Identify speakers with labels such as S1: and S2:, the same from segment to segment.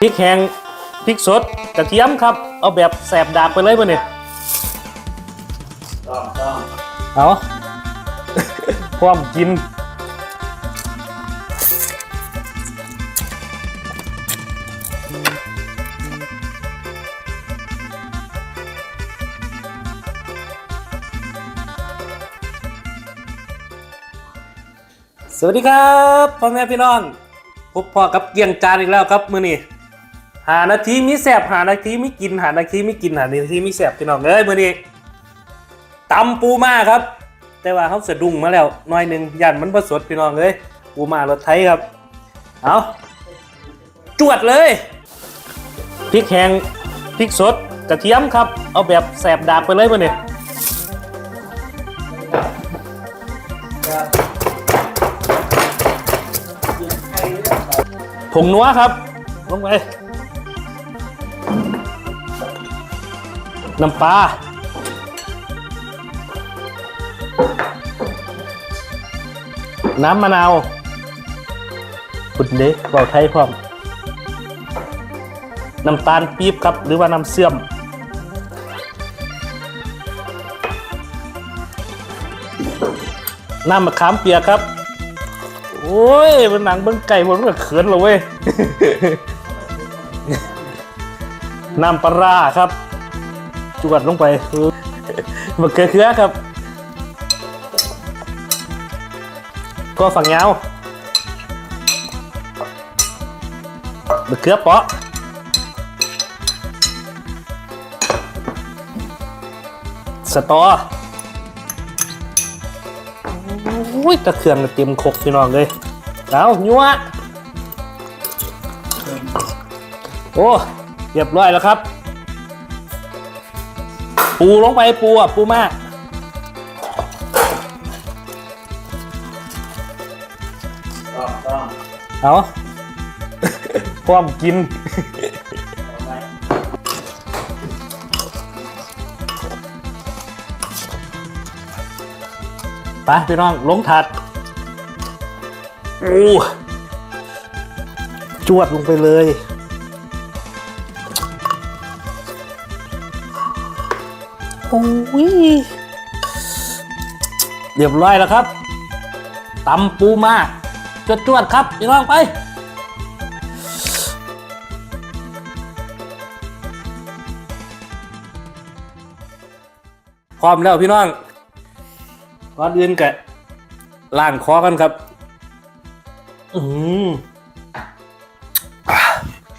S1: พริกแห้งพริกสดกระเทียมครับ เอาแบบแสบดากไปเลยป่ะเนี่ย
S2: ต้องต้อง
S1: เอาพร้อมกินสวัสดีครับพ่อแม่พี่น้องพบพ่อกับเกียงจานอีกแล้วครับ มื้อนี้ หานาทีมีแสบหานาทีมีกินหานาทีมีกินหานาทีมีแสบพี่น้องเอ้ยมื้อนี้ตำปูมาครับ แต่ว่าเขาสะดุ้งมาแล้วหน้อยหนึ่งยันมันผสดพี่น้องเอ้ยปูมารถไทยครับเอาจวดเลยพริกแห้งพริกสดกระเทียมครับ เอาแบบแสบดากไปเลยป่ะเนี่ยผงนัวครับลงไป น้ำปลาน้ำมะนาวขุดเด็กเบาไทยพร้อม น้ำตาลปี๊บครับ หรือว่าน้ำเสื่อม น้ำมะขามเปียกครับ โอ้ยมันหนังเบิ้งไก่มันก็เขินเลยเว้ย น้ำปลาร้าครับจ วดลงไปมะเขือเขือครับ ก็ฝั่งยาวมะเขือเปาะสตออุ้ยตะเคืองเต็มครกพี่น้องเลยเอายัวโอ้ เรียบร้อยแล้วครับ ปูลงไปปูอะปูมาก
S2: ต้องต้อง
S1: เอาพร้อมกิน
S2: เอาไว้
S1: ไปพี่น้องลงถาดโอ้จวดลงไปเลย โอ้ยเรียบร้อยแล้วครับตำปูมาจวดจวดครับพี่น้องไปพร้อมแล้วพี่น้องก่อนอื่นกะล้างคอกันครับ อืม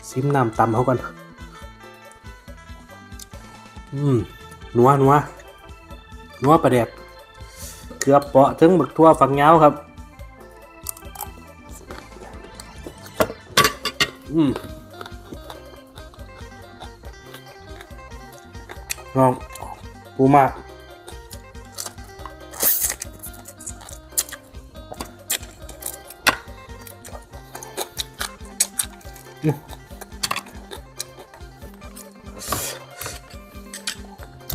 S1: ซิมน้ำตำเขากัน อืม นัวนัวนัวประเด็ดเกือบเปาะถึงบักทั่วฝังเงาวครับ อืมลองปูมา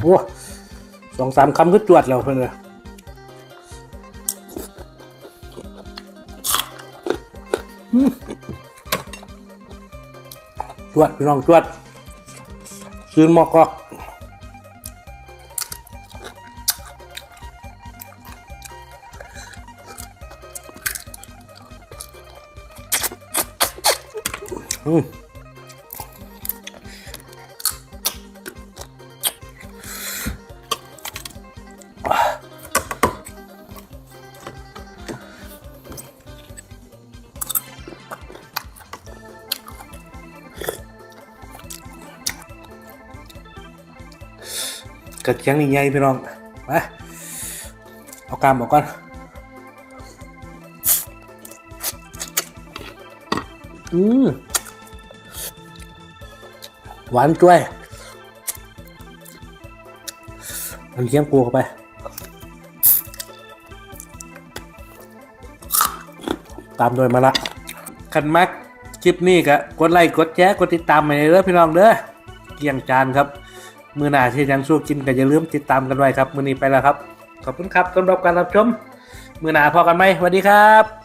S1: โอ้สองสามคำก็จวดแล้วเพื่อนเลยจวด พี่น้องจวดซื้อหมอกกอกอืม กระเทียงนี่ใหญ่พี่น้องไปเอากามออกก่อนอืมหวานจ้วยมันเทียงปูเข้าไปตามโดยมาละคันมักคลิปนี้ก็กดไลค์กดแชร์กดติดตามไปเลยเด้อพี่น้องเด้อเกี่ยงจานครับ มือหน้าที่ยังสู้กินก็อย่าลืมติดตามกันไว้ครับ มือนี้ไปแล้วครับ ขอบคุณครับสำหรับการรับชม มือหน้าพอกันไหมสวัสดีครับ